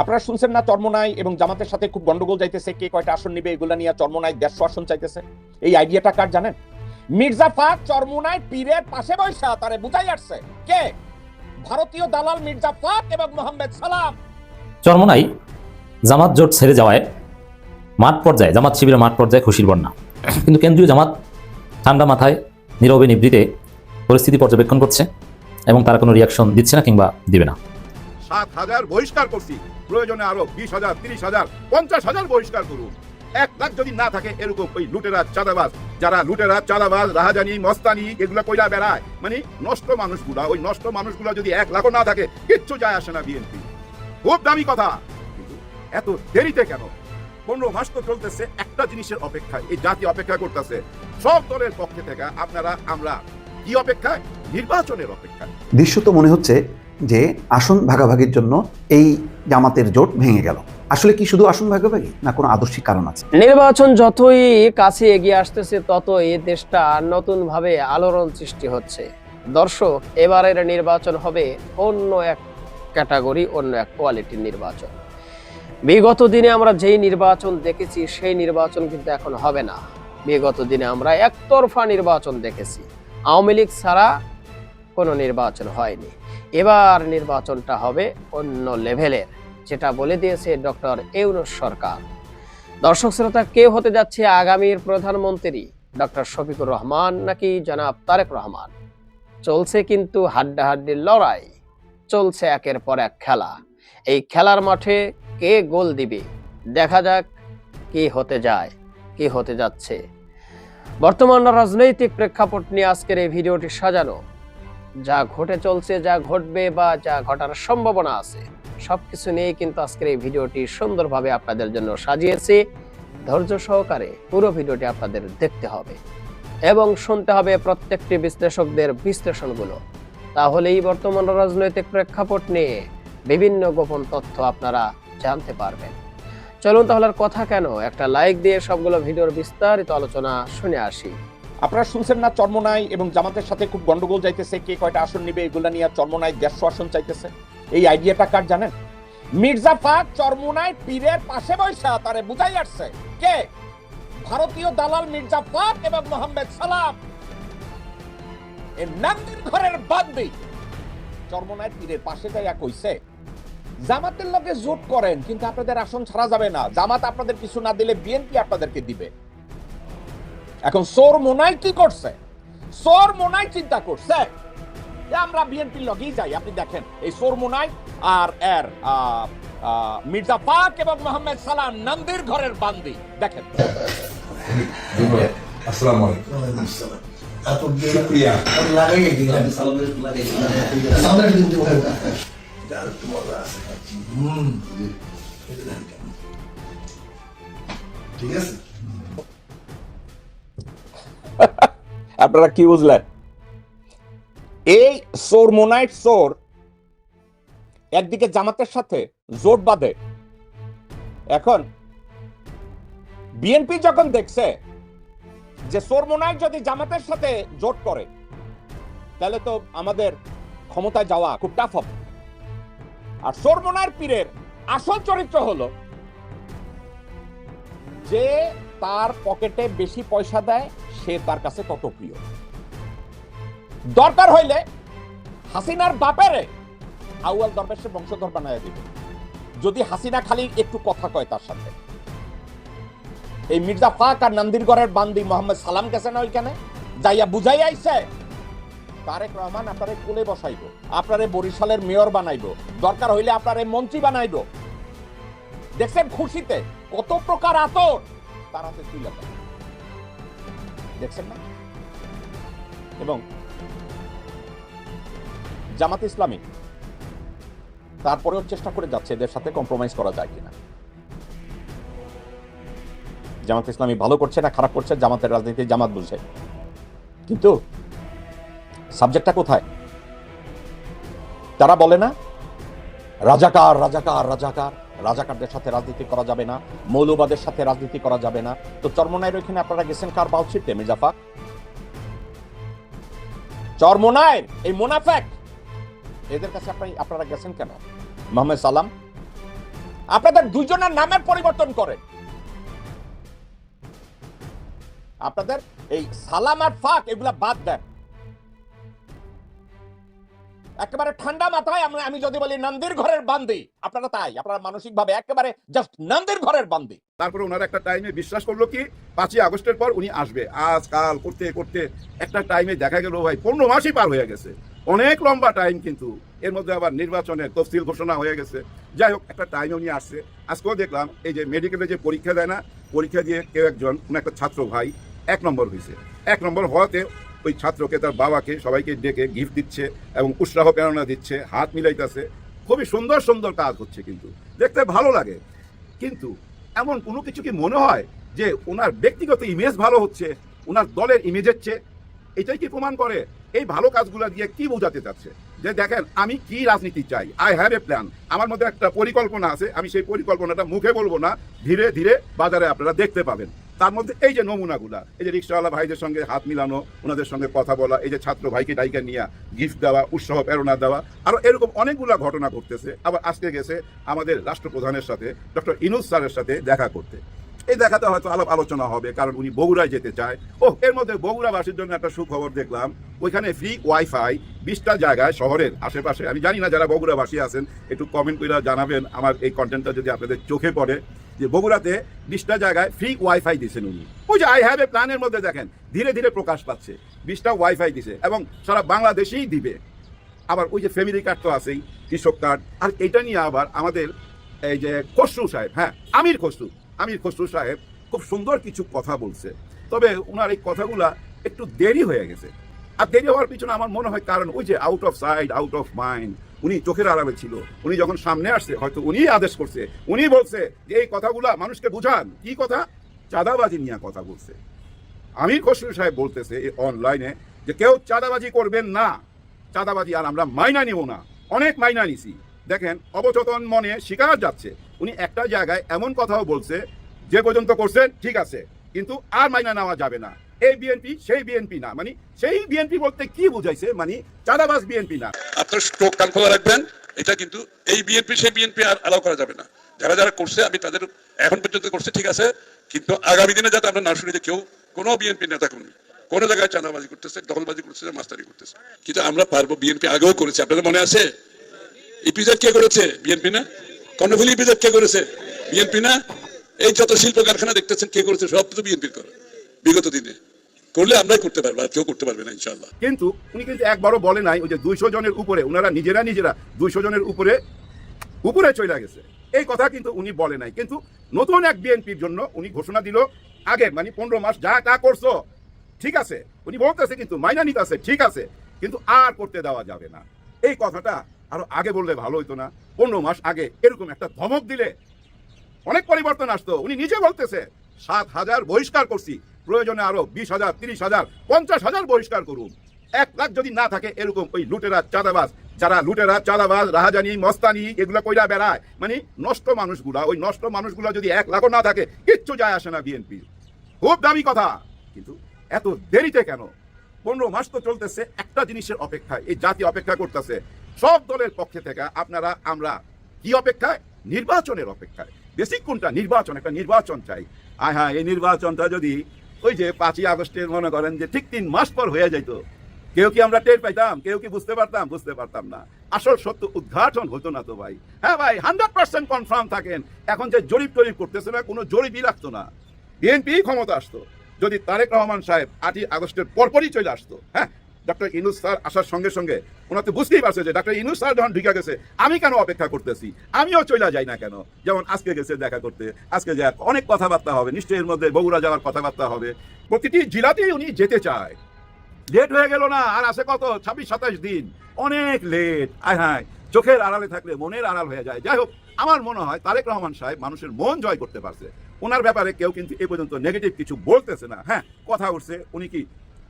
আপনারা শুনছেন না চর্মনাই এবং জামাতের সাথে খুব গন্ডগোল যাইতেছে, কে কয়টা আসন নিবে এগুলা নিয়ে চর্মনাই দেড়শো আসন চাইতেছে। এই আইডিয়াটা কার জানেন? মির্জা ফাক চর্মনাই পীরের পাশে বৈশা, তারে বুঝাই আসছে। কে? ভারতীয় দালাল মির্জা ফাক এবং মোহাম্মদ সালাম। চরমনাই জামাত জোট ছেড়ে যাওয়ায় মাঠ পর্যায়ে, জামাত শিবিরের মাঠ পর্যায়ে খুশির বন্যা। কিন্তু কেন্দ্রীয় জামাত ঠান্ডা মাথায়, নীরবে নিবৃতে পরিস্থিতি পর্যবেক্ষণ করছে এবং তারা কোনো রিয়াকশন দিচ্ছে না কিংবা দিবে না। সাত হাজার বহিষ্কার করছি। প্রয়োজনে আরও বিশ হাজার, তিরিশ হাজার, পঞ্চাশ হাজার বহিষ্কার করুন। এক লাখ যদি না থাকে, এরকম ওই লুটেরা, চাঁদাবাজ। যারা লুটেরা, চাঁদাবাজ, রাহাজানি, মস্তানি, এগুলা কইরা বেড়ায়। মানে নষ্ট মানুষগুলা, ওই নষ্ট মানুষগুলা যদি এক লাখও না থাকে, কিচ্ছু যায় আসে না বিএনপি। খুব দামি কথা। কিন্তু এত দেরিতে কেন? পনেরো মাস তো চলতেছে, একটা জিনিসের অপেক্ষায়, এই জাতি অপেক্ষা করতেছে। সব দলের পক্ষে থেকে আপনারা, আমরা কি অপেক্ষায়? নির্বাচনের অপেক্ষায়। দৃশ্যত মনে হচ্ছে যে আসন ভাগাভাগির জন্য এই জামাতের জোট ভেঙে গেল। আসলে কি শুধু আসন ভাগাভাগি না কোনো আদর্শিক কারণ আছে? নির্বাচন যতই কাছে এগিয়ে আসতেছে, ততই দেশটা নতুনভাবে আলোড়ন সৃষ্টি হচ্ছে। দর্শক, এবারের নির্বাচন হবে অন্য এক ক্যাটাগরি, অন্য এক কোয়ালিটির নির্বাচন। বিগত দিনে আমরা যেই নির্বাচন দেখেছি, সেই নির্বাচন কিন্তু এখন হবে না। বিগত দিনে আমরা একতরফা নির্বাচন দেখেছি। আওয়ামী লীগ ছাড়া কোনো নির্বাচন হয়নি। এবার নির্বাচনটা হবে অন্য লেভেলের যেটা বলে দিয়েছে ডক্টর ইউনুস সরকার। দর্শক শ্রোতা কে হতে যাচ্ছে আগামীর প্রধানমন্ত্রী, ডক্টর শফিকুর রহমান নাকি জনাব তারেক রহমান? চলছে কিন্তু হাড্ডাহাড্ডির লড়াই, চলছে একের পর এক খেলা। এই খেলার মাঠে কে গোল দিবে? দেখা যাক কি হতে যায়, কি হতে যাচ্ছে। বর্তমান রাজনৈতিক প্রেক্ষাপট নিয়ে আজকের এই ভিডিওটি সাজানো। যা ঘটে চলছে, যা ঘটবে বা যা ঘটার সম্ভাবনা আছে, সবকিছু নিয়ে কিন্তু আজকের এই ভিডিওটি সুন্দরভাবে আপনাদের জন্য সাজিয়েছি। ধৈর্য সহকারে পুরো ভিডিওটি আপনাদের দেখতে হবে এবং শুনতে হবে প্রত্যেকটি বিশ্লেষকদের বিশ্লেষণগুলো। তাহলেই বর্তমান রাজনৈতিক প্রেক্ষাপট নিয়ে বিভিন্ন গোপন তথ্য আপনারা জানতে পারবেন। চলুন তাহলে কথা কেন? একটা লাইক দিয়ে সবগুলো ভিডিওর বিস্তারিত আলোচনা শুনে আসি। আপনারা শুনছেন না চর্মনাই এবং জামাতের সাথে খুব গন্ডগোল যাইতেছে। কে কয়টা আসন নিবে এগুলা নিয়ে চর্মনাই দেড়শো আসন চাইতেছে। এই আইডিয়াটা কার জানেন? মির্জা ফাক চর্মনাই পীরের পাশে বৈশা, তারে বুঝাই আসছে। কে? ভারতীয় দালাল মির্জা ফাক এবং মোহাম্মদ সালাম। এ নান্দির ঘরের বান্দি চর্মনাই পীরের পাশে যাইয়া কইছে, জামাতের লগে জোট করেন, কিন্তু আপনাদের আসন ছাড়া যাবে না। জামাত আপনাদের কিছু না দিলে বিএনপি আপনাদেরকে দিবে। এখন সোর মোনাই কি করছে? সোর মোনাই চিন্তা করছে আমরা বিএনপির লগেই যাই। আপনি দেখেন এই সোর মোনাই আর এর মির্জা পাক এবং মোহাম্মদ সালাম নন্দির ঘরের বান্দি। দেখেন। আসসালামু আলাইকুম। শুক্রিয়া। ঠিক আছে? আপনারা কি বুঝলেন? এই সোর মোনাইট সোর একদিকে জামাতের সাথে জোট বাঁধে। এখন বিএনপি যখন দেখছে যে সোর মোনাইট যদি জামাতের সাথে জোট করে, তাহলে তো আমাদের ক্ষমতায় যাওয়া খুব টাফ হবে। আর সোর মোনাইট পীরের আসল চরিত্র হলো যে তার পকেটে বেশি পয়সা দেয় সে তার কাছে তত প্রিয় দরকার হইলে হাসিনার বাপেরে আউয়াল দরবেশের বংশধর বানায় দিবে। যদি হাসিনা খালি একটু কথা কয় তার সাথে। এই মির্জা ফাক আর নন্দিরগড়ের বান্দি মোহাম্মদ সালাম গেছে না ওইখানে? যাইয়া বুঝাই আইছে, তারেক রহমান আপনারে কোলে বসাইবো, আপনারে বরিশালের মেয়র বানাইব, দরকার হইলে আপনারে মন্ত্রী বানাইবো। দেখছেন খুশিতে কত প্রকার আতর তার হাতে তুলে দেয়। দেখছেন না? এবং জামাত ইসলামী তারপরেও চেষ্টা করে যাচ্ছে এদের সাথে কম্প্রোমাইজ করা যায় কিনা। জামাত ইসলামী ভালো করছে না, খারাপ করছে, জামাতের রাজনীতি জামাত বুঝে। কিন্তু সাবজেক্টটা কোথায়? তারা বলে না, রাজাকার রাজাকার রাজাকার। রাজাকারদের সাথে রাজনীতি করা যাবে না, মৌলবাদের সাথে রাজনীতি করা যাবে না। তো চরমনায়ের ওইখানে আপনারা গেছেন কার বাউ ছিটতে চরমনায়ের এই মোনাফেক! এদের কাছে আপনি আপনারা গেছেন কেন? মোহাম্মদ সালাম, আপনাদের দুজনের নামের পরিবর্তন করেন। আপনাদের এই সালাম আর ফাঁক, এগুলা বাদ দেন। একেবারে ঠান্ডা মাথায় আমি আমি যদি বলি নন্দির ঘরের বান্দি, আপনারা তাই, আপনারা মানসিক ভাবে একেবারে জাস্ট নন্দির ঘরের বান্দি। তারপরে ওনার একটা টাইমে বিশ্বাস করল কি, পাঁচই আগস্টের পর উনি আসবে। আজ কাল করতে করতে একটা টাইমে দেখা গেল, ভাই, পনেরো মাসই পার হয়ে গেছে। অনেক লম্বা টাইম কিন্তু। এর মধ্যে আবার নির্বাচনের তফসিল ঘোষণা হয়ে গেছে। যাই হোক, একটা টাইম উনি আসছে। আজকেও দেখলাম, এই যে মেডিকেলে যে পরীক্ষা দেয় না, পরীক্ষা দিয়ে কেউ একজন কোনো একটা ছাত্র ভাই, এক নম্বর হয়েছে। এক নম্বর হওয়াতে ওই ছাত্রকে তার বাবাকে সবাইকে ডেকে গিফট দিচ্ছে এবং উৎসাহ প্রেরণা দিচ্ছে, হাত মিলাইতেছে। খুবই সুন্দর সুন্দর কাজ হচ্ছে কিন্তু। দেখতে ভালো লাগে। কিন্তু এমন কোনো কিছু কি মনে হয় যে ওনার ব্যক্তিগত ইমেজ ভালো হচ্ছে, ওনার দলের ইমেজের চেয়ে? এটাই কি প্রমাণ করে? এই ভালো কাজগুলো দিয়ে কি বোঝাতে চাচ্ছে? যে দেখেন, আমি কি রাজনীতি চাই? আই হ্যাভ এ প্ল্যান আমার মধ্যে একটা পরিকল্পনা আছে। আমি সেই পরিকল্পনাটা মুখে বলব না। ধীরে ধীরে বাজারে আপনারা দেখতে পাবেন। তার মধ্যে এই যে নমুনাগুলা, এই যে রিক্সাওয়ালা ভাইদের সঙ্গে হাত মিলানো, ওনাদের সঙ্গে কথা বলা, এই যে ছাত্র ভাইকে ডাইকে নিয়ে গিফট দেওয়া, উৎসাহ, প্রেরণা দেওয়া, আরও এরকম অনেকগুলা ঘটনা ঘটতেছে। আবার আজকে গেছে আমাদের রাষ্ট্রপ্রধানের সাথে, ডক্টর ইনুস স্যারের সাথে দেখা করতে। এই দেখাতে হয়তো আলাপ আলোচনা হবে, কারণ উনি বগুড়ায় যেতে চায়। ও এর মধ্যে বগুড়াবাসীর জন্য একটা সুখবর দেখলাম। ওইখানে ফ্রি ওয়াইফাই বিশটা জায়গায় শহরের আশেপাশে, আমি জানি না যারা বগুড়াবাসী আছেন, একটু কমেন্ট করে জানাবেন আমার এই কন্টেন্টটা যদি আপনাদের চোখে পড়ে। যে বগুড়াতে বিশটা জায়গায় ফ্রি ওয়াইফাই দিয়েছেন উনি। ওই যে আই হ্যাভ এ প্ল্যানের মধ্যে দেখেন, ধীরে ধীরে প্রকাশ পাচ্ছে। বিশটা ওয়াইফাই দিছে এবং সারা বাংলাদেশেই দিবে। আবার ওই যে ফ্যামিলি কার্ড তো আছেই, কৃষক কার্ড আর এটা নিয়ে আবার আমাদের এই যে খসরু সাহেব হ্যাঁ আমির খসরু। আমির খসরু সাহেব খুব সুন্দর কিছু কথা বলছে। তবে ওনার এই কথাগুলা একটু দেরি হয়ে গেছে। আর দেরি হওয়ার পিছনে আমার মনে হয় কারণ ওই যে out of side out of mind উনি চোখের আড়ালে ছিল। উনি যখন সামনে আসছে, হয়তো উনি আদেশ করছে উনি বলছে যে এই কথাগুলা মানুষকে বুঝান। কি কথা? চাঁদাবাজি নিয়ে কথা বলছে। আমির খসরু সাহেব বলতেছে অনলাইনে যে কেউ চাঁদাবাজি করবেন না। চাঁদাবাজি আর আমরা মাইনা নিব না। অনেক মাইনা নিছি। দেখেন, অবচেতন মনে শিকার যাচ্ছে। উনি একটা জায়গায় এমন কথাও বলছে, যে পর্যন্ত করছেন, ঠিক আছে। কিন্তু আর মাইনা নেওয়া যাবে না। এই বিএনপি সেই বিএনপি না মানে সেই বিএনপি বলতে কি বুঝাইছে মানে চাঁদাবাজ বিএনপি না আপনার স্ট্রোক কান রাখবেন এটা কিন্তু এই বিএনপি সেই বিএনপি আর অ্যালাউ করা যাবে না যারা যারা করছে আমি তাদের এখন পর্যন্ত করছে ঠিক আছে কিন্তু আগামী দিনে যাতে আমরা না শুনি যে কেউ কোনো বিএনপি নেতা কর্মী কোন জায়গায় চাঁদাবাজি করতেছে দখলবাজি করতেছে মাস্তারি করতেছে কিন্তু আমরা পারব বিএনপি আগেও করেছে আপনাদের মনে আছে ইপিজেড কে করেছে বিএনপি না কর্ণফুলি ইপিজেড কে করেছে বিএনপি না এই যত শিল্প কারখানা দেখতেছেন কে করেছে সব তো বিএনপির করে বিগত দিনে। করলে আমরাই করতে পারব, আর কেউ করতে পারবে না ইনশাল্লাহ কিন্তু উনি কিন্তু একবারও বলে নাই, ওই যে দুইশো জনের উপরে ওনারা নিজেরা নিজেরা দুইশো জনের উপরে উপরে চলে গেছে। এই কথা কিন্তু উনি বলে নাই। কিন্তু নতুন এক বিএনপির জন্য উনি ঘোষণা দিল, আগে মানে পনেরো মাস যা তা করছ, ঠিক আছে। উনি বলতেছে কিন্তু, মাইনা নিতেছে, ঠিক আছে। কিন্তু আর করতে দেওয়া যাবে না। এই কথাটা আরও আগে বললে ভালো হইতো না। পনেরো মাস আগে এরকম একটা ধমক দিলে অনেক পরিবর্তন আসতো। উনি নিজে বলতেছে, সাত হাজার বহিষ্কার করছি প্রয়োজনে আরও বিশ হাজার, তিরিশ হাজার, পঞ্চাশ হাজার বহিষ্কার করুন। এক লাখ যদি না থাকে, এরকম ওই লুটেরা চাঁদাবাজ, যারা লুটেরা চাঁদাবাজ, রাহাজানি, মস্তানি, এগুলো কইরা বেড়ায়। মানে নষ্ট মানুষগুলা, ওই নষ্ট মানুষগুলা যদি এক লাখও না থাকে, কিচ্ছু যায় আসে না বিএনপি খুব দামি কথা। কিন্তু এত দেরিতে কেন? পনেরো মাস তো চলতেছে, একটা জিনিসের অপেক্ষায়, এই জাতি অপেক্ষা করতেছে। সব দলের পক্ষে থেকে আপনারা, আমরা কি অপেক্ষায়? নির্বাচনের অপেক্ষায়। বেসিক কোনটা নির্বাচন? একটা নির্বাচন চাই। আয় হ্যাঁ এই নির্বাচনটা যদি ওই যে পাঁচই আগস্টের মনে করেন যে ঠিক তিন মাস পর হয়ে যাইত। কেউ কি আমরা টের পাইতাম? কেউ কি বুঝতে পারতাম? বুঝতে পারতাম না। আসল সত্য উদ্ঘাটন হতো না তো ভাই। হ্যাঁ ভাই, হান্ড্রেড পার্সেন্ট কনফার্ম থাকেন। এখন যে জরিপ টরিপ করতেছে না, কোনো জরিপই লাগতো না। বিএনপি ক্ষমতা আসতো। যদি তারেক রহমান সাহেব আটই আগস্টের পরপরই চলে আসতো হ্যাঁ? ডক্টর ইনুস স্যার আসার সঙ্গে সঙ্গে ওনার তো বুঝতেই পারছে যে ডক্টর ইনুস স্যার যখন ঢুকে গেছে, আমি কেন অপেক্ষা করতেছি? আমিও চলে যাই না কেন? যেমন আজকে গেছে দেখা করতে, আজকে যা অনেক কথাবার্তা হবে, নিশ্চয়ই এর মধ্যে বগুড়া যাওয়ার কথাবার্তা হবে। প্রতিটি জেলাতেই উনি যেতে চায়। লেট হয়ে গেল না, আর আছে কত? ছাব্বিশ, সাতাশ দিন। অনেক লেট আয় হায়, চোখের আড়ালে থাকলে মনের আড়াল হয়ে যায়। যাই হোক, আমার মনে হয় তারেক রহমান সাহেব মানুষের মন জয় করতে পারছে। ওনার ব্যাপারে কেউ কিন্তু এ পর্যন্ত নেগেটিভ কিছু বলতেছে না। হ্যাঁ কথা উঠছে। উনি কি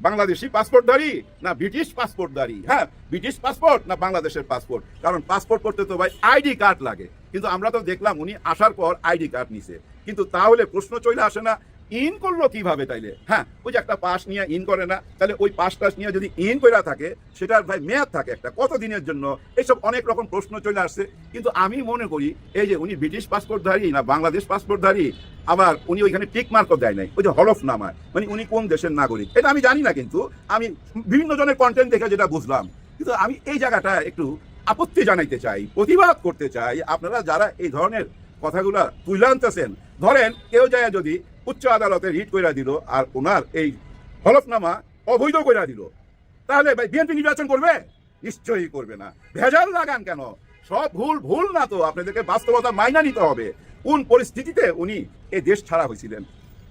বাংলাদেশি পাসপোর্টধারী না ব্রিটিশ পাসপোর্টধারী? হ্যাঁ ব্রিটিশ পাসপোর্ট না বাংলাদেশের পাসপোর্ট? কারণ পাসপোর্ট করতে তো ভাই আইডি কার্ড লাগে। কিন্তু আমরা তো দেখলাম উনি আসার পর আইডি কার্ড নিছে। কিন্তু তাহলে প্রশ্ন চলে আসে না ইন করল কীভাবে তাইলে? হ্যাঁ ওই যে একটা পাস নিয়ে ইন করে না তাহলে ওই পাস টাস নিয়ে যদি ইন করে থাকে, সেটার ভাই মেয়াদ থাকে একটা কত দিনের জন্য? এইসব অনেক রকম প্রশ্ন চলে আসছে। কিন্তু আমি মনে করি, এই যে উনি ব্রিটিশ পাসপোর্টধারী না বাংলাদেশ পাসপোর্টধারী, আবার উনি ওইখানে টিক মার্কও দেয় নাই, ওই যে হলফ নামায় মানে উনি কোন দেশের নাগরিক? এটা আমি জানি না কিন্তু, আমি বিভিন্ন জনের কন্টেন্ট দেখে যেটা বুঝলাম। কিন্তু আমি এই জায়গাটা একটু আপত্তি জানাইতে চাই, প্রতিবাদ করতে চাই, আপনারা যারা এই ধরনের কথাগুলা তুলে আনতেছেন, ধরেন কেউ যায় যদি উচ্চ আদালতে রিট কইরা দিল আর ওনার এই হলফনামা অবৈধ কইরা দিল। তাহলে বিএনপি নির্বাচন করবে? নিশ্চয়ই করবে না। ভেজাল লাগান কেন? সব ভুল ভুল না তো। আপনাদেরকে বাস্তবতা মাইনা নিতে হবে। কোন পরিস্থিতিতে উনি এই দেশ ছাড়া হয়েছিলেন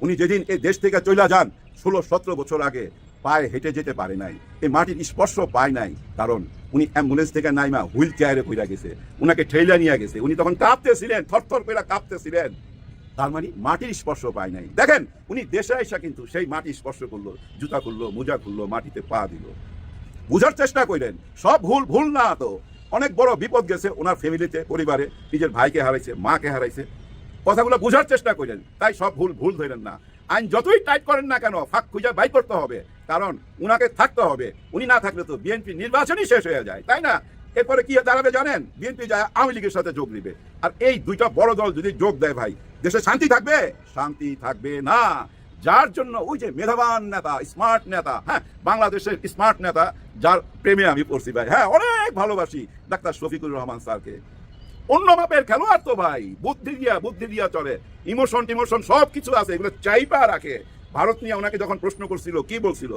উনি যেদিন এই দেশ থেকে চলে যান, ষোলো, সতেরো বছর আগে পায়ে হেঁটে যেতে পারে নাই। এই মাটির স্পর্শ পায় নাই। কারণ উনি অ্যাম্বুলেন্স থেকে নাইমা হুইল চেয়ারে কইরা গেছে। উনাকে ঠেলা নিয়ে গেছে। উনি তখন কাঁপতেছিলেন, থরথর করে কাঁপতেছিলেন। তার মানে মাটির স্পর্শ পায় নাই। দেখেন, উনি দেশে আইসা কিন্তু সেই মাটি স্পর্শ করল, জুতা খুললো, মোজা খুললো, মাটিতে পা দিল। বুঝার চেষ্টা করলেন সব ভুল ভুল না তো। অনেক বড় বিপদ গেছে ওনার ফ্যামিলিতে, পরিবারে, নিজের ভাইকে হারাইছে, মাকে হারাইছে। কথাগুলো বুঝার চেষ্টা করলেন তাই সব ভুল ভুল ধরেন না। আইন যতই টাইট করেন না কেন, ফাঁক খুঁজে বাই করতে হবে। কারণ, উনাকে থাকতে হবে। উনি না থাকলে তো বিএনপি নির্বাচনই শেষ হয়ে যায়, তাই না? এরপরে কি দাঁড়াবে জানেন? বিএনপি যায় আওয়ামী লীগের সাথে যোগ দিবে। আর এই দুইটা বড় দল যদি যোগ দেয় ভাই, দেশে শান্তি থাকবে? শান্তি থাকবে না। যার জন্য ওই যে মেধাবান নেতা স্মার্ট নেতা হ্যাঁ বাংলাদেশের স্মার্ট নেতা, যার প্রেমে আমি পড়ছি ভাই হ্যাঁ অনেক ভালোবাসি ডাক্তার শফিকুর রহমান স্যারকে। অন্য মাপের খেলোয়াড় তো ভাই, বুদ্ধি দিয়া বুদ্ধি দিয়া চলে। ইমোশন টিমোশন সব কিছু আছে, এগুলো চাইপা রাখে। ভারত নিয়ে ওনাকে যখন প্রশ্ন করছিল, কি বলছিল?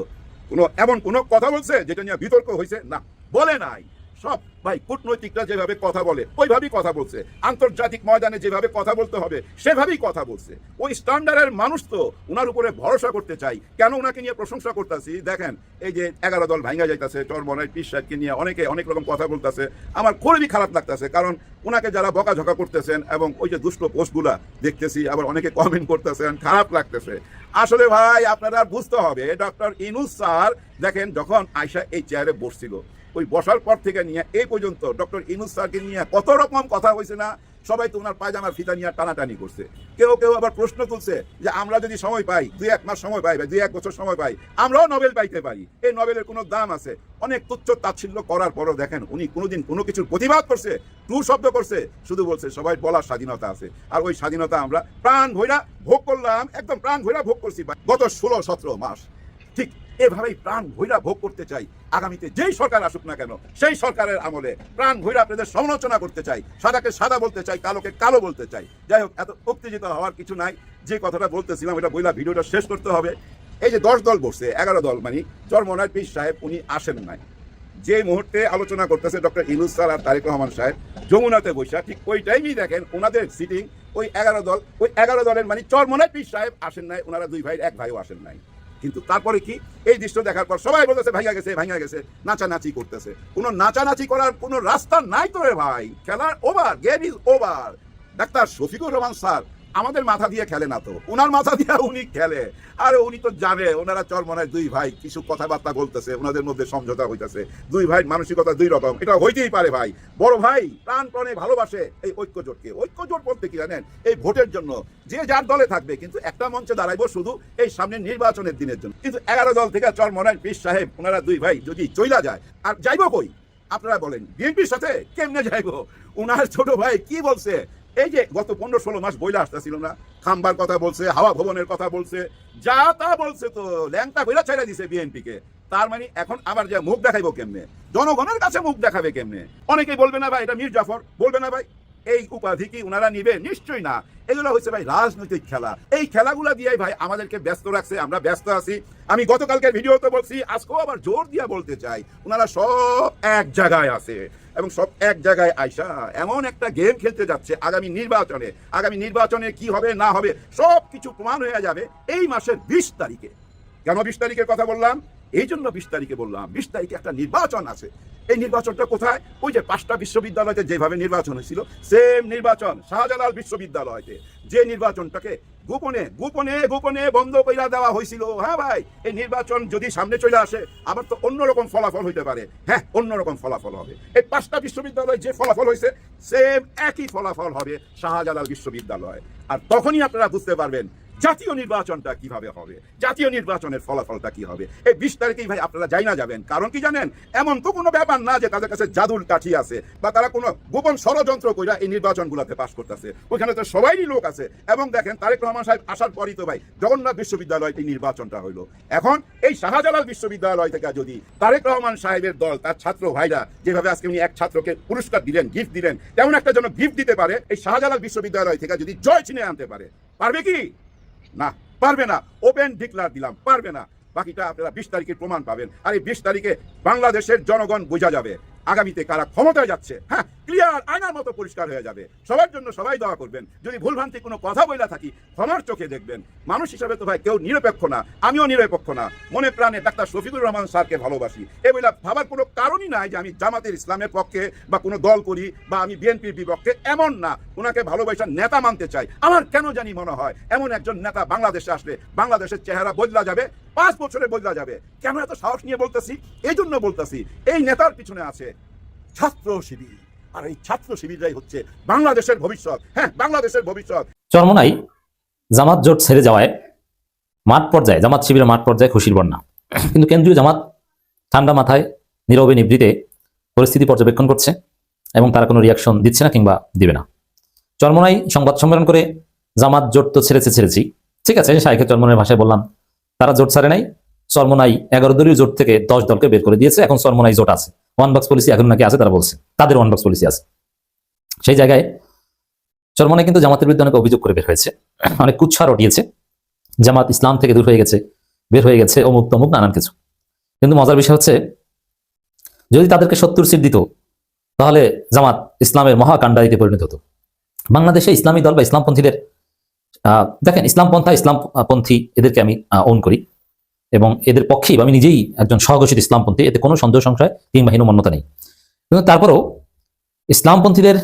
কোনো, এমন কোনো কথা বলছে যেটা নিয়ে বিতর্ক হয়েছে না, বলে নাই। সব। ভাই, কূটনৈতিকরা যেভাবে কথা বলে, ওইভাবেই কথা বলছে। আন্তর্জাতিক ময়দানে যেভাবে কথা বলতে হবে, সেভাবেই কথা বলছে। ওই স্ট্যান্ডার্ডের মানুষ তো ওনার উপরে ভরসা করতে চাই। কেন ওনাকে নিয়ে প্রশংসা করতেছি? দেখেন, এই যে এগারো দল ভাঙ্গা যাইতেছে চরমনায় পিস সাহেবকে নিয়ে অনেকে অনেক রকম কথা বলতেছে। আমার খুবই খারাপ লাগতেছে, কারণ ওনাকে যারা বকাঝকা করতেছেন এবং ওই যে দুষ্ট পোস্টগুলা দেখতেছি, আবার অনেকে কমেন্ট করতেছেন, খারাপ লাগতেছে। আসলে ভাই, আপনারা বুঝতে হবে ডক্টর ইনুস স্যার, দেখেন, যখন আয়সা এই চেয়ারে বসছিল ওই বসার পর থেকে নিয়ে, এই পর্যন্ত ডক্টর ইনুস স্যারকে নিয়ে কত রকম কথা হয়েছে না, সবাই তো ওনার পায়জামার ফিতা নিয়ে টানাটানি করছে। কেউ কেউ আবার প্রশ্ন তুলছে যে আমরা যদি সময় পাই, দুই এক মাস সময় পাই বা দুই এক বছর সময় পাই, আমরাও নোবেল পাইতে পারি। এই নোবেলের কোনো দাম আছে। অনেক তুচ্ছ তাচ্ছিল্য করার পরও দেখেন, উনি কোনোদিন কোনো কিছুর প্রতিবাদ করছে, টু শব্দ করছে, শুধু বলছে সবাই বলার স্বাধীনতা আছে। আর ওই স্বাধীনতা আমরা প্রাণ ভৈরা ভোগ করলাম, একদম প্রাণ ভৈরা ভোগ করছি। গত ষোলো সতেরো মাস, ঠিক এভাবেই প্রাণ ভৈরা ভোগ করতে চাই। আগামীতে যেই সরকার আসুক না কেন, সেই সরকারের আমলে প্রাণ ভৈরা আপনাদের সমালোচনা করতে চাই। সাদাকে সাদা বলতে চাই, কালোকে কালো বলতে চাই। যাই হোক, এত উত্তেজিত হওয়ার কিছু নাই। যে কথাটা বলতেছিলাম এটা বইলা ভিডিওটা শেষ করতে হবে। এই যে দশ দল বসছে, এগারো দল মানে চরমনায় পীর সাহেব, উনি আসেন নাই। যে মুহূর্তে আলোচনা করতেছে ডক্টর ইনুস স্যার আর তারেক রহমান সাহেব, যমুনাতে বৈশা ঠিক ওই টাইমই দেখেন ওনাদের সিটিং ওই এগারো দল, ওই এগারো দলের মানে চরমনায় পীর সাহেব আসেন নাই, ওনারা দুই ভাই এক ভাইও আসেন নাই। কিন্তু তারপরে কি? এই দৃশ্য দেখার পর সবাই বলতেছে, ভাইয়া গেছে ভাইয়া গেছে। নাচানাচি করতেছে। কোনো নাচানাচি করার কোনো রাস্তা নাই তো রে ভাই। খেলার ওভার গেম ইজ ওভার ডাক্তার শফিকুর রহমান স্যার আমাদের মাথা দিয়ে খেলে না তো। ওনার মাথা দিয়ে উনি খেলে। আর উনি তো জানে ওনারা চরমনায় দুই ভাই, কিছু কথাবার্তা বলতেছে ওনাদের মধ্যে সমঝোতা হইতেছে। দুই ভাই মানসিকতা দুই রকম, এটা হইতেই পারে ভাই। বড় ভাই প্রাণ প্রাণে ভালোবাসে এই ঐক্য জোটকে ঐক্য জোট বলতে কি জানেন? এই ভোটের জন্য যে যার দলে থাকবে, কিন্তু একটা মঞ্চে দাঁড়াইবো শুধু এই সামনে নির্বাচনের দিনের জন্য। কিন্তু এগারো দল থেকে চরমনায় পীর সাহেব ওনারা দুই ভাই যদি চইলা যায়, আর যাইবো কই? আপনারা বলেন, বিএনপির সাথে কেমনে যাইবো? ওনার ছোট ভাই কি বলছে? এই যে গত পনেরো ষোলো মাস বইলা আসতেছিল না, খাম্বার কথা বলছে, হাওয়া ভবনের কথা বলছে, যা তা বলছে তো, ল্যাংটা বইলা ছেড়ে দিছে বিএনপি কে তার মানে এখন আবার যে মুখ দেখাইবো কেমনে? জনগণের কাছে মুখ দেখাবে কেমনে? অনেকেই বলবে না ভাই, এটা মীর জাফর বলবে না ভাই? এই উপাধি কি ওনারা নিবে? নিশ্চয়ই না। এগুলো হচ্ছে ভাই রাজনৈতিক খেলা। এই খেলাগুলো দিয়ে ভাই আমাদেরকে ব্যস্ত রাখছে, আমরা ব্যস্ত আছি। আমি গতকালকের ভিডিওতে বলছি, আজকেও আবার জোর দিয়ে বলতে চাই ওনারা সব এক জায়গায় আছে। এবং সব এক জায়গায় আইসা, এমন একটা গেম খেলতে যাচ্ছে আগামী নির্বাচনে। আগামী নির্বাচনে কি হবে, না হবে সব কিছু প্রমাণ হয়ে যাবে এই মাসের বিশ তারিখে। কেন বিশ তারিখের কথা বললাম? এই জন্য বিশ তারিখে বললাম, বিশ তারিখে একটা নির্বাচন আছে। এই নির্বাচনটা কোথায়? ওই যে পাঁচটা বিশ্ববিদ্যালয়তে যেভাবে নির্বাচন হয়েছিল সেম নির্বাচন, শাহজালাল বিশ্ববিদ্যালয়তে। যে নির্বাচনটাকে গোপনে গোপনে গোপনে বন্ধ কইরা দেওয়া হয়েছিল হ্যাঁ ভাই, এই নির্বাচন যদি সামনে চলে আসে, আবার তো অন্যরকম ফলাফল হইতে পারে। হ্যাঁ অন্যরকম ফলাফল হবে। এই পাঁচটা বিশ্ববিদ্যালয় যে ফলাফল হয়েছে সেম একই ফলাফল হবে শাহজালাল বিশ্ববিদ্যালয়। আর তখনই আপনারা বুঝতে পারবেন জাতীয় নির্বাচনটা কীভাবে হবে? জাতীয় নির্বাচনের ফলাফলটা কি হবে? এই বিশ তারিখেই ভাই আপনারা যাই না যাবেন। কারণ কি জানেন? এমন তো কোনো ব্যাপার না যে তাদের কাছে জাদুর কাঠি আছে বা তারা কোনো গোপন ষড়যন্ত্র কইরা এই নির্বাচনগুলোতে পাশ করতেছে। ওখানে তো সবাইই লোক আছে। এবং দেখেন তারেক রহমান সাহেব আসার পরই তো ভাই জগন্নাথ বিশ্ববিদ্যালয় এই নির্বাচনটা হইল। এখন এই শাহজালাল বিশ্ববিদ্যালয় থেকে যদি তারেক রহমান সাহেবের দল, তার ছাত্র ভাইরা যেভাবে আজকে উনি এক ছাত্রকে পুরস্কার দিলেন গিফট দিলেন, তেমন একটা যেন গিফট দিতে পারে, এই শাহজালাল বিশ্ববিদ্যালয় থেকে যদি জয় চিনে আনতে পারে। পারবে কি? না, পারবে না। ওপেন ডিক্লার দিলাম, পারবে না। বাকিটা আপনারা বিশ তারিখে প্রমাণ পাবেন। আর এই বিশ তারিখে বাংলাদেশের জনগণ বোঝা যাবে, আগামীতে কারা ক্ষমতায় যাচ্ছে হ্যাঁ? ক্লিয়ার আয়নার মতো পরিষ্কার হয়ে যাবে। সবার জন্য সবাই দোয়া করবেন। যদি ভুলভ্রান্তি কোনো কথা বইলা থাকি, ক্ষমার চোখে দেখবেন। মানুষ হিসাবে তো ভাই কেউ নিরপেক্ষ না, আমিও নিরপেক্ষ না। মনে প্রাণে ডাক্তার শফিকুর রহমান স্যারকে ভালোবাসি। এ বইলা ভাবার কোনো কারণই নাই যে আমি জামাতের ইসলামের পক্ষে বা কোনো দল করি বা আমি বিএনপির বিপক্ষে এমন না। ওনাকে ভালোবাসার নেতা মানতে চাই। আমার কেন জানি মনে হয়, এমন একজন নেতা বাংলাদেশে আসলে বাংলাদেশের চেহারা বদলা যাবে, পাঁচ বছরে বদলা যাবে। কেন এত সাহস নিয়ে বলতেছি? এই জন্য বলতেছি, এই নেতার পিছনে আছে ছাত্র শিবির। আর এই ছাত্র শিবিরটাই হচ্ছে বাংলাদেশের ভবিষ্যৎ। হ্যাঁ বাংলাদেশের ভবিষ্যৎ। চরমনাই জামাত জোট ছেড়ে যাওয়ায় মাঠ পর্যায়ে, জামাত শিবিরের মাঠ পর্যায়ে খুশির বন্যা। কিন্তু কেন্দ্রীয় জামাত ঠান্ডা মাথায়, নীরবে নিবৃতে পরিস্থিতি পর্যবেক্ষণ করছে এবং তারা কোনো রিয়াকশন দিচ্ছে না কিংবা দিবে না। চরমনাই সংবাদ সম্মেলন করে জামাত জোট তো ছেড়েছে, ছেড়েছি। ঠিক আছে শাহেখের চরমনের ভাষায় বললাম, তারা জোট ছাড়ে নাই। চরমনাই এগারো দলীয় জোট থেকে দশ দলকে বের করে দিয়েছে, এখন চরমনাই জোট আছে। ওয়ান বক্স পলিসি এখন নাকি আছে, তারা বলছে। তাদের ওয়ান বক্স পলিসি আছে। সেই জায়গায় চরমনাই কিন্তু জামাতের বিরুদ্ধে অনেক অভিযোগ করে বের হয়েছে। অনেক কুচ্ছা রটিয়েছে জামাত ইসলাম থেকে দূর হয়ে গেছে, বের হয়ে গেছে, অমুক তমুক, নানান কিছু। কিন্তু মজার বিষয় হচ্ছে, যদি তাদেরকে সত্তর সিট দিত, তাহলে জামাত ইসলামের মহাকাণ্ডারিতে পরিণত হতো। বাংলাদেশে ইসলামী দল বা ইসলামপন্থীদের দেখেন ইসলাম পন্থা ইসলামপন্থী এদেরকে আমি ওন করি। এবং এদের পক্ষেই আমি নিজেই একজন সহঘোষিত ইসলামপন্থী, এতে কোনো সন্দেহ সংশয় কিংবা হীনমন্যতা নেই। কিন্তু তারপরেও ইসলামপন্থীদের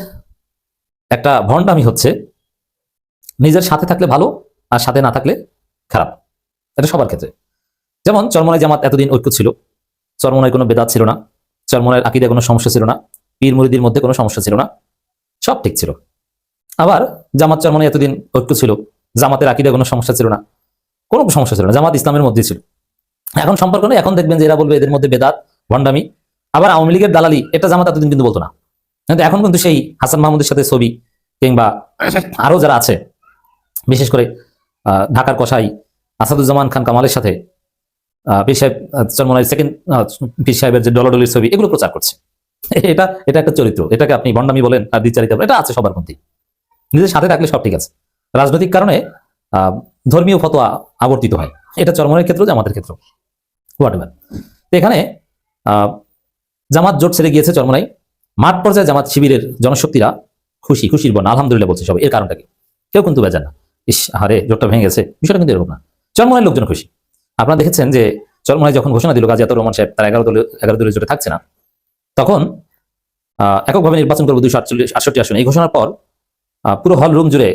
একটা ভণ্ডামি হচ্ছে, নিজের সাথে থাকলে ভালো আর সাথে না থাকলে খারাপ। এটা সবার ক্ষেত্রে। যেমন চরমনায় জামাত এতদিন ঐক্য ছিল চরমনায় কোনো বেদাত ছিল না চরমনায় আকিদে কোনো সমস্যা ছিল না, পীর মুরিদির মধ্যে কোনো সমস্যা ছিল না, সব ঠিক ছিল। আবার জামাত চরমনায় এতদিন ঐক্য ছিল, জামাতের আকিদে কোনো সমস্যা ছিল না, কোনো সমস্যা ছিল না, জামাত ইসলামের মধ্যে ছিল। এখন সম্পর্ক নেই, এখন দেখবেন যে এরা বলবে এদের মধ্যে বেদাত, ভণ্ডামি। আবার আওয়ামী লীগের দালালি, এটা জামাত এতদিন কিন্তু বলতো না। কিন্তু এখন কিন্তু সেই হাসান মাহমুদের সাথে ছবি, কিংবা আরও যারা আছে, বিশেষ করে ঢাকার কসাই, আসাদুজ্জামান খান কামালের সাথে পীর সাহেব চরমনাই সেকেন্ড পীর সাহেবের যে ডলাডলির ছবি, এগুলো প্রচার করছে। এটা এটা একটা চরিত্র, এটাকে আপনি ভণ্ডামি বলেন আর দ্বিচারিতা এটা আছে সবার মধ্যেই। নিজের সাথে থাকলে সব ঠিক আছে। রাজনৈতিক কারণে ধর্মীয় ফতোয়া আবর্তিত হয়। এটা চরমনের ক্ষেত্রেও জামাতের ক্ষেত্র হোয়াট এখানে আহ, জামাত জোট ছেড়ে গিয়েছে চরমনাই। মাঠ পর্যায়ে জামাত শিবিরের জনশক্তিরা খুশি খুশির বন্যা আলহামদুলিল্লাহ বলছে সব এর কারণটা কি? কেউ কিন্তু বেজান না। ইস হারে জোটটা ভেঙে গেছে। বিষয়টা কিন্তু এরকম না। চরমনায় লোকজন খুশি। আপনারা দেখেছেন যে চরমনায় যখন ঘোষণা দিল গাজী আতর রহমান সাহেব তার এগারো দলীয় এগারো দলীয় জোটে থাকছে না তখন এককভাবে নির্বাচন করব দুশো আটচল্লিশ আটষট্টি আসনে। এই ঘোষণার পর পুরো হল রুম জুড়ে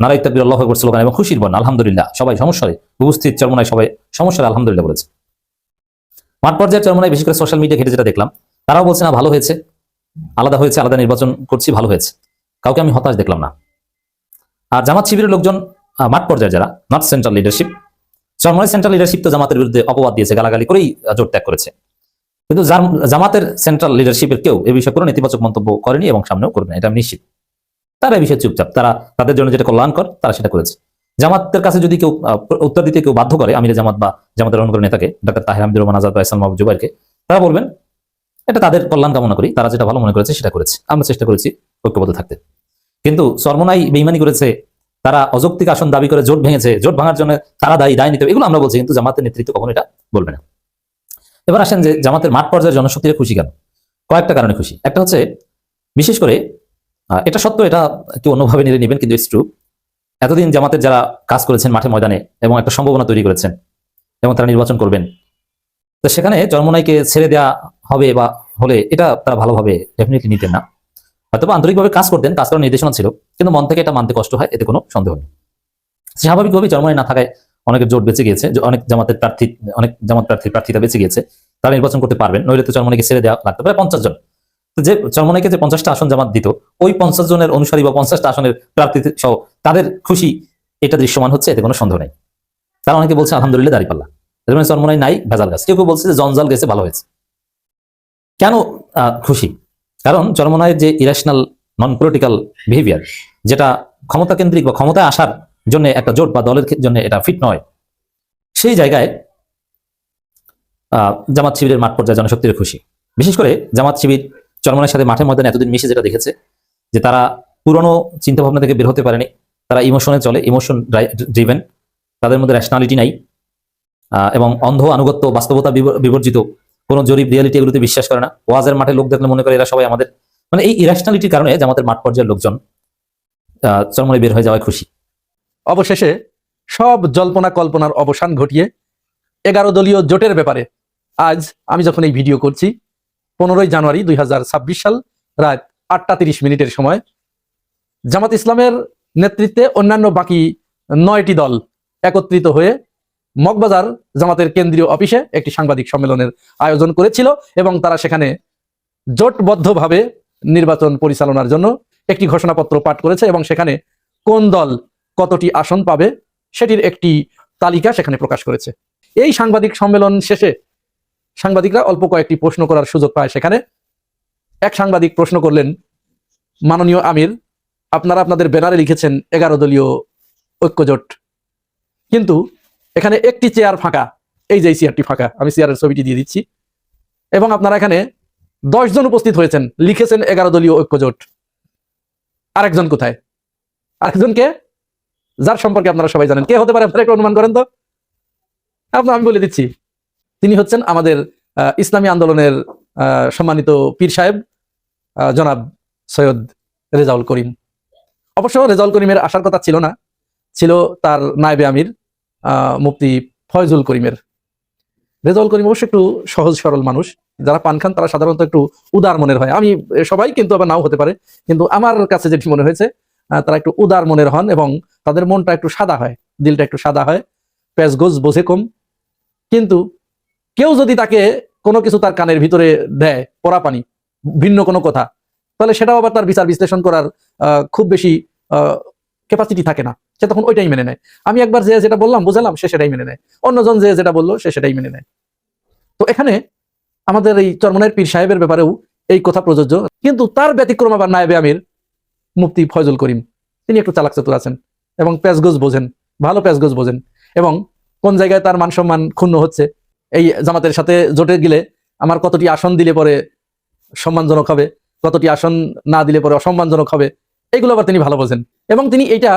নারাই তাকবির আল্লাহ আকবর এবং খুশির বন্যা আলহামদুলিল্লাহ সবাই সমস্যায় উপস্থিত। চরমনায় সবাই সমস্যার আলহামদুলিল্লাহ বলেছে। মাঠ পর্যায়ের চরমনায় বেশি করে সোশ্যাল মিডিয়া ঘেটে যেটা দেখলাম, তারাও বলছে না, ভালো হয়েছে। আলাদা হয়েছে, আলাদা নির্বাচন করছি, ভালো হয়েছে। কাউকে আমি হতাশ দেখলাম না। আর জামাত শিবিরের লোকজন মাঠ পর্যায়ে যারা not central leadership Charmonai central leadership তো জামাতের বিরুদ্ধে অপবাদ দিয়েছে, গালাগালি করেই জোট ত্যাগ করেছে। কিন্তু জামাতের সেন্ট্রাল লিডারশিপের কেউ এ বিষয়ে কোনো নেতিবাচক মন্তব্য করেনি এবং সামনেও করবে না, এটা আমি নিশ্চিত। তারা এই বিষয়ে চুপচাপ, তারা তাদের জন্য যেটা কল্যাণকর, তারা সেটা করেছে। জামাতের কাছে যদি কেউ উত্তর দিতে কেউ বাধ্য করে, আমিরে জামাত বা জামাতের অনুকরণ নেতাকে ডক্টর তাহির আহমদুর রহমান, আজাদ বা ইসলাম মাহবুব জুবাইরকে, তারা বলবেন, এটা তাদের কল্যাণ কামনা করি, তারা যেটা ভালো মনে করেছে সেটা করেছে। আমরা চেষ্টা করেছি ঐক্যবদ্ধ থাকতে। কিন্তু সর্বনাই বেইমানি করেছে, তারা অযৌক্তিক আসন দাবি করে জোট ভেঙেছে, জোট ভাঙার জন্য তারা দায়ী, দায় নিতে এগুলো আমরা বলছি, কিন্তু জামাতের নেতৃত্ব কখনো এটা বলবে না। এবার আসেন যে জামাতের মাঠ পর্যায়ের জনশক্তির খুশি কেন? কয়েকটা কারণে খুশি। একটা হচ্ছে, বিশেষ করে এটা সত্য, এটা কেউ অন্যভাবে নিলে নেবেন, কিন্তু ইটস ট্রু এতদিন জামাতের যারা কাজ করেছেন মাঠে ময়দানে এবং একটা সম্ভাবনা তৈরি করেছেন এবং তারা নির্বাচন করবেন, তো সেখানে চরমনাইকে ছেড়ে দেওয়া হবে বা হলে এটা তারা ভালোভাবে ডেফিনেটলি নিতেন না। হয়তো আন্তরিকভাবে কাজ করতেন, কাজ করার নির্দেশনা ছিল, কিন্তু মন থেকে এটা মানতে কষ্ট হয়, এতে কোনো সন্দেহ নেই। স্বাভাবিকভাবেই চরমনাই না থাকায় অনেকের জোট বেঁচে গিয়েছে অনেক জামাতের প্রার্থী, অনেক জামাত প্রার্থীর প্রার্থীরা বেঁচে গিয়েছে, তারা নির্বাচন করতে পারবেন, নইলে তো চরমনাইকে ছেড়ে দেওয়া লাগতো, প্রায় পঞ্চাশ জন। যে চরমনাইকে যে পঞ্চাশটা আসন জামাত দিত, ওই পঞ্চাশ জনের অনুসারী বা পঞ্চাশটা আসনের প্রার্থী সহ তাদের খুশি, এটা দৃশ্যমান হচ্ছে, এতে কোনো সন্দেহ নেই। তারা অনেকে বলছে, আলহামদুলিল্লাহ, দাঁড়িপাল্লা। এর মানে নাই ভেজাল গাছ। কেউ কেউ বলছে যে, জঞ্জাল গেছে, ভালো হয়েছে। কেন খুশি? কারণ চরমনায়ের যে ইরেশনাল নন পলিটিক্যাল বিহেভিয়ার যেটা ক্ষমতা কেন্দ্রিক বা ক্ষমতায় আসার জন্য একটা জোট বা দলের জন্য এটা ফিট নয়, সেই জায়গায় জামাত শিবিরের মাঠ পর্যায়ে জনশক্তির খুশি। বিশেষ করে জামাত শিবির চরমনের সাথে মাঠে ময়দানে এতদিন মিশে যেটা দেখেছে, যে তারা পুরনো চিন্তা ভাবনা থেকে বের হতে পারেনি তারা ইমোশনে চলে ইমোশন ড্রিভেন তাদের মধ্যে ন্যাশনালিটি নাই এবং অন্ধ, আনুগত্য, বাস্তবতা বিবর্জিত কোনো জরিপ রিয়ালিটি এগুলোতে বিশ্বাস করে না। ওয়াজের মাঠে লোক দেখলে মনে করে এরা সবাই আমাদের। মানে এই ইরাশনালিটির কারণে যে আমাদের মাঠ পর্যায়ের লোকজন চরমনে বের হয়ে যাওয়ায় খুশি। অবশেষে সব জল্পনা কল্পনার অবসান ঘটিয়ে এগারো দলীয় জোটের ব্যাপারে আজ আমি যখন এই ভিডিও করছি, পনেরোই জানুয়ারি দুই হাজার ছাব্বিশ সাল রাত আটটা তিরিশ মিনিটের সময়, জামাত ইসলামের নেতৃত্বে অন্যান্য বাকি নয়টি দল একত্রিত হয়ে মগবাজার জামাতের কেন্দ্রীয় অফিসে একটি সাংবাদিক সম্মেলনের আয়োজন করেছিল এবং তারা সেখানে জোটবদ্ধভাবে নির্বাচন পরিচালনার জন্য একটি ঘোষণাপত্র পাঠ করেছে এবং সেখানে কোন দল কতটি আসন পাবে সেটির একটি তালিকা সেখানে প্রকাশ করেছে। এই সাংবাদিক সম্মেলন শেষে সাংবাদিকরা অল্প কয়েকটি প্রশ্ন করার সুযোগ পায় সেখানে। এক সাংবাদিক প্রশ্ন করলেন, মাননীয় আমির আপনারা আপনাদের ব্যানারে লিখেছেন এগারো দলীয় ঐক্যজোট। কিন্তু এখানে একটি চেয়ার ফাঁকা, এই যে চেয়ারটি ফাঁকা, আমি চেয়ারের ছবিটি দিয়ে দিচ্ছি। এবং আপনারা এখানে দশ জন উপস্থিত হয়েছেন, লিখেছেন এগারো দলীয় ঐক্যজোট। আরেকজন কোথায়? আরেকজনকে? যার সম্পর্কে আপনারা সবাই জানেন। কে হতে পারে? আপনারা একটু অনুমান করেন তো। আপনার আমি বলে দিচ্ছি। তিনি হচ্ছেন আমাদের ইসলামী আন্দোলনের সম্মানিত পীর সাহেব জনাব সৈয়দ রেজাউল করিম। অবশ্য রেজাউল করিমের আসার কথা ছিল না, ছিল তার নায়েবে আমির মুফতি ফয়জুল করিমের। রেজাউল করিম অবশ্য একটু সহজ সরল মানুষ, যারা পান খান তারা সাধারণত একটু উদার মনের হয়। আমি, সবাই কিন্তু আবার নাও হতে পারে, কিন্তু আমার কাছে যেটি মনে হয়েছে তারা একটু উদার মনের হন এবং তাদের মনটা একটু সাদা হয়, দিলটা একটু সাদা হয় প্যাঁচ গোজ বোঝে কম। কিন্তু কেউ যদি তাকে কোনো কিছু তার কানের ভিতরে দেয় পরা পানি ভিন্ন কোনো কথা তাহলে সেটাও আবার তার বিচার বিশ্লেষণ করার খুব বেশি ক্যাপাসিটি থাকে না। সে তখন ওইটাই মেনে নেয়। আমি একবার যে যেটা বললাম, বুঝালাম, সে সেটাই মেনে নেয়। অন্যজন যে যেটা বলল, সে সেটাই মেনে নেয়। তো এখানে আমাদের এই চরমনের পীর সাহেবের ব্যাপারেও এই কথা প্রযোজ্য। কিন্তু তার ব্যতিক্রম আবার নায়েবে আমির মুফতি ফয়জুল করিম। তিনি একটু চালাক চতুর আছেন এবং প্যাচগোজ বোঝেন, ভালো প্যাচগোজ বোঝেন এবং কোন জায়গায় তার মান সম্মান ক্ষুণ্ণ হচ্ছে, এই জামাতের সাথে জোটে গেলে আমার কতটি আসন দিলে পরে সম্মানজনক হবে। কতটি আসন না দিলে পরে অসম্মানজনক হবে। এইগুলো আবার তিনি ভালো বোঝেন। এবং তিনি এটা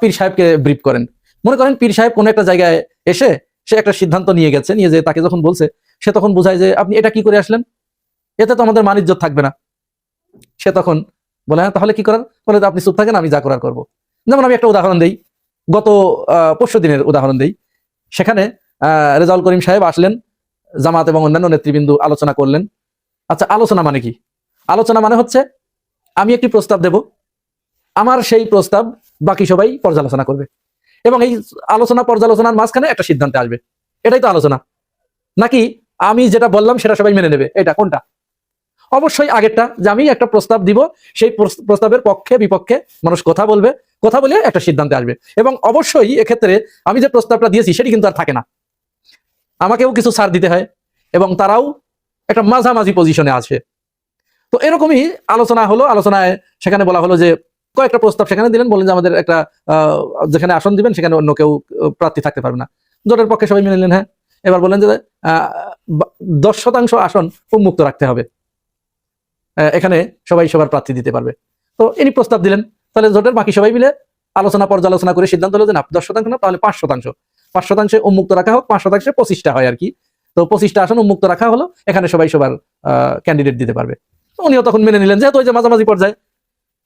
পীর সাহেবকে ব্রিফ করেন। মনে করেন পীর সাহেব কোনো একটা জায়গায় এসে সে একটা সিদ্ধান্ত নিয়ে গেছে, নিয়ে যে তাকে যখন বলছে, সে তখন বোঝায় যে, আপনি এটা কি করে আসলেন? এতে তো আমাদের মানিজ্য থাকবে না। সে তখন বলে হ্যাঁ তাহলে কি করার? বলে আপনি চুপ থাকেন, আমি যা করার করব। যেমন আমি একটা উদাহরণ দিই। গত পরশু দিনের উদাহরণ দিই। সেখানে রেজাউল করিম সাহেব আসলেন, জামাত এবং অন্যান্য নেতৃবৃন্দ আলোচনা করলেন। আচ্ছা আলোচনা মানে কি? আলোচনা মানে হচ্ছে, আমি একটি প্রস্তাব দেব, আমার সেই প্রস্তাব বাকি সবাই পর্যালোচনা করবে। এবং এই আলোচনা পর্যালোচনার মাঝখানে একটা সিদ্ধান্তে আসবে। এটাই তো আলোচনা। নাকি আমি যেটা বললাম সেটা সবাই মেনে নেবে? এটা কোনটা? অবশ্যই আগেরটা, যে আমি একটা প্রস্তাব দিব, সেই প্রস- প্রস্তাবের পক্ষে, বিপক্ষে মানুষ কথা বলবে, কথা বলে একটা সিদ্ধান্তে আসবে। এবং অবশ্যই এক্ষেত্রে আমি যে প্রস্তাবটা দিয়েছি, সেটি কিন্তু আর থাকে না। আমাকেও কিছু ছাড় দিতে হয় এবং তারাও একটা মাঝামাঝি পজিশনে আছে তো এরকমই আলোচনা হলো, আলোচনায় সেখানে বলা হলো যে কয়েকটা প্রস্তাব সেখানে দিলেন বলেন যে আমাদের একটা যেখানে আসন দিবেন সেখানে অন্য কেউ প্রার্থী থাকতে পারবে না। জোটের পক্ষে সবাই মেনে নিলেন হ্যাঁ? এবার বললেন যে দশ শতাংশ আসন উন্মুক্ত রাখতে হবে। এখানে সবাই সবার প্রার্থী দিতে পারবে। তো ইনি প্রস্তাব দিলেন, তাহলে জোটের বাকি সবাই মিলে আলোচনা পর্যালোচনা করে সিদ্ধান্ত হলো যে, না, দশ শতাংশ না, তাহলে পাঁচ শতাংশ। পাঁচ শতাংশে উন্মুক্ত রাখা হোক, পাঁচ শতাংশে পঁচিশটা হয় আর কি। তো পঁচিশটা আসন উন্মুক্ত রাখা হলো, এখানে সবাই সবার ক্যান্ডিডেট দিতে পারবে। উনিও তখন মেনে নিলেন। যেহেতু ওই যে মাঝামাঝি পর্যায়ে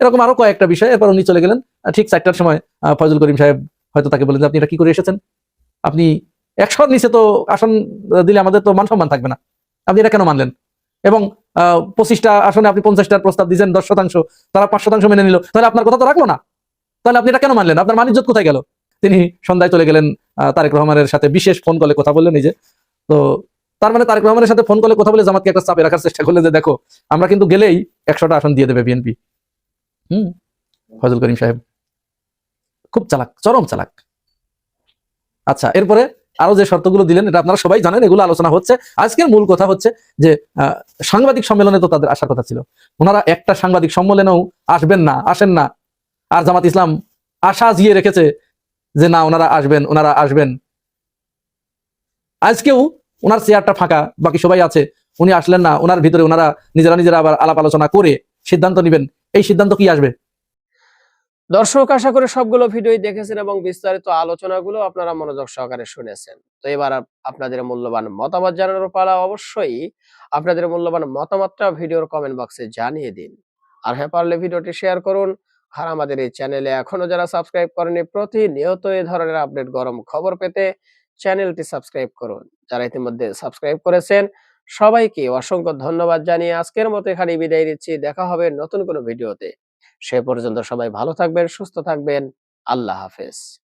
এরকম আরও কয়েকটা বিষয় এরপর উনি চলে গেলেন। ঠিক চারটার সময় আহ, ফয়জুল করিম সাহেব হয়তো তাকে বলেন যে আপনি এটা কি করে এসেছেন? আপনি একশোর নিচে তো আসন দিলে আমাদের তো মান সম্মান থাকবে না। আপনি এটা কেন মানলেন? এবং পঁচিশটা আসনে আপনি পঞ্চাশটার প্রস্তাব দিয়েছেন দশ শতাংশ তারা পাঁচ শতাংশ মেনে নিল। তাহলে আপনার কথা তো রাখল না। তাহলে আপনি এটা কেন মানলেন? আপনার মানিজ্যত কোথায় গেল? তিনি সন্ধ্যায় চলে গেলেন তারেক রহমানের সাথে বিশেষ ফোন কলে কথা বললেন এই যে। তো তার মানে তারেক রহমানের সাথে ফোন কলে কথা বলে জামাতকে একটা চাপে রাখার চেষ্টা করলে যে দেখো, আমরা কিন্তু গেলেই একশোটা আসন দিয়ে দেবে বিএনপি হুম? ফজল করিম সাহেব। খুব চালাক, চরম চালাক। আচ্ছা এরপরে আরও যে শর্তগুলো দিলেন, এটা আপনারা সবাই জানেন, এগুলো আলোচনা হচ্ছে। আজকের মূল কথা হচ্ছে যে সাংবাদিক সম্মেলনে তো তাদের আসার কথা ছিল। ওনারা একটা সাংবাদিক সম্মেলনেও আসবেন না, আসেন না। আর জামাত ইসলাম আশা জিয়ে রেখেছে যে না, ওনারা আসবেন ওনারা আসবেন। আজকেও ওনার চেয়ারটা ফাঁকা, বাকি সবাই আছে। উনি আসলেন না, ওনার ভিতরে ওনারা নিজেরা নিজেরা আবার আলাপ আলোচনা করে সিদ্ধান্ত নেবেন। এই সিদ্ধান্ত কি আসবে? দর্শক, আশা করে সবগুলো ভিডিওই দেখেছেন এবং বিস্তারিত আলোচনাগুলো আপনারা মনোযোগ সহকারে শুনেছেন। তো এবার আপনাদের মূল্যবান মতামত জানানোর পালা অবশ্যই আপনাদের মূল্যবান মতামতটা ভিডিওর কমেন্ট বক্সে জানিয়ে দিন। আর হ্যাঁ পারলে ভিডিওটি শেয়ার করুন। আর আমাদের এই চ্যানেলে এখনও যারা সাবস্ক্রাইব করেনি প্রতিনিয়ত এই ধরনের আপডেট গরম খবর পেতে চ্যানেলটি সাবস্ক্রাইব করুন। যারা ইতিমধ্যে সাবস্ক্রাইব করেছেন, সবাইকে অসংখ্য ধন্যবাদ জানিয়ে আজকের মতো এখানে বিদায় দিচ্ছি দেখা হবে নতুন কোনো ভিডিওতে। সে পর্যন্ত সবাই ভালো থাকবেন, সুস্থ থাকবেন। আল্লাহ হাফেজ।